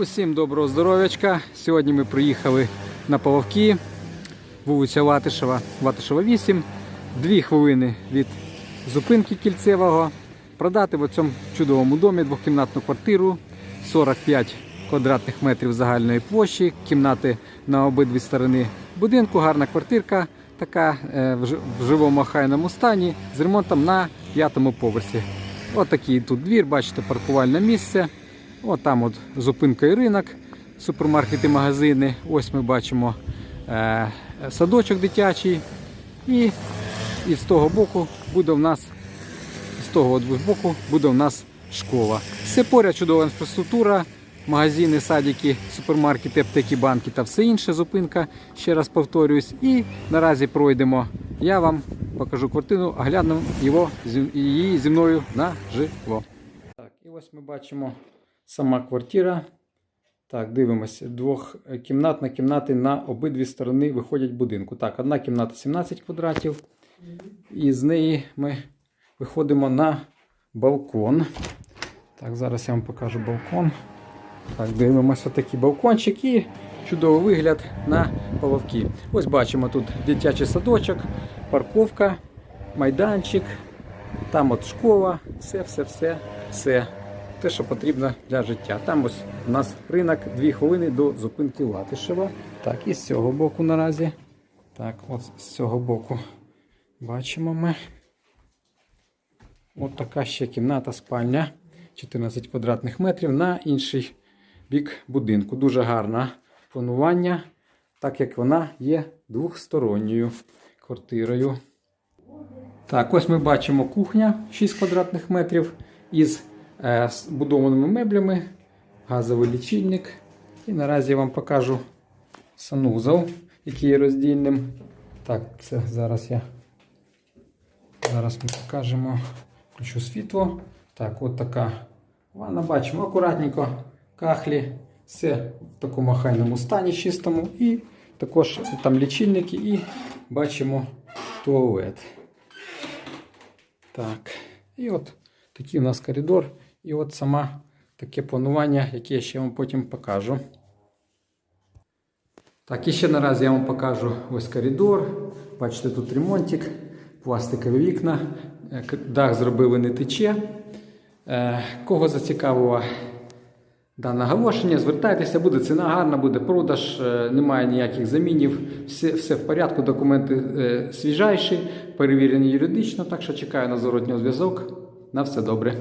Усім доброго здоров'ячка. Сьогодні ми приїхали на Павловки, вулиця Латишева, Латишева 8. Дві хвилини від зупинки кільцевого. Продати в цьому чудовому домі двокімнатну квартиру 45 квадратних метрів загальної площі, кімнати на обидві сторони будинку, гарна квартирка, така е, в живому охайному стані з ремонтом на п'ятому поверсі. Отакий тут двір, бачите, паркувальне місце. От там от зупинка і ринок, супермаркети, магазини. Ось ми бачимо е, садочок дитячий. І, і з того боку буде в нас з того боку буде в нас школа. Все поряд чудова інфраструктура, магазини, садики, супермаркети, аптеки, банки та все інше. Зупинка, ще раз повторююсь. І наразі пройдемо. Я вам покажу квартиру, оглянемо його, її зі мною наживо. Так, і ось ми бачимо сама квартира. Так, дивимося. Двохкімнатна кімнати на обидві сторони виходять будинку. Так, одна кімната 17 квадратів. І з неї ми виходимо на балкон. Так, зараз я вам покажу балкон. Так, дивимося такий балкончик і чудовий вигляд на половки. Ось бачимо тут дитячий садочок, парковка, майданчик, там от школа, все, все, все, все. Те, що потрібно для життя. Там ось у нас ринок 2 хвилини до зупинки Латишева. Так, і з цього боку наразі. Так, от з цього боку бачимо ми. От така ще кімната, спальня 14 квадратних метрів на інший бік будинку. Дуже гарне планування, так як вона є двохсторонньою квартирою. Так, ось ми бачимо кухня 6 квадратних метрів із е, будованими меблями, газовий лічильник. І наразі я вам покажу санузел, який є роздільним. Так, це зараз я. Зараз ми покажемо. Включу світло. Так, от така ванна. Бачимо акуратненько кахлі. Все в такому охайному стані чистому. І також там лічильники і бачимо туалет. Так. І от такий у нас коридор. І от сама таке планування, яке я ще вам потім покажу. Так, і ще наразі я вам покажу ось коридор. Бачите, тут ремонтик, пластикові вікна, е, дах зробили не тече. Е, Кого зацікавило дане оголошення, звертайтеся, буде ціна гарна, буде продаж, е, немає ніяких замінів, все, все в порядку, документи свіжайші, перевірені юридично, так що чекаю на зворотній зв'язок. На все добре.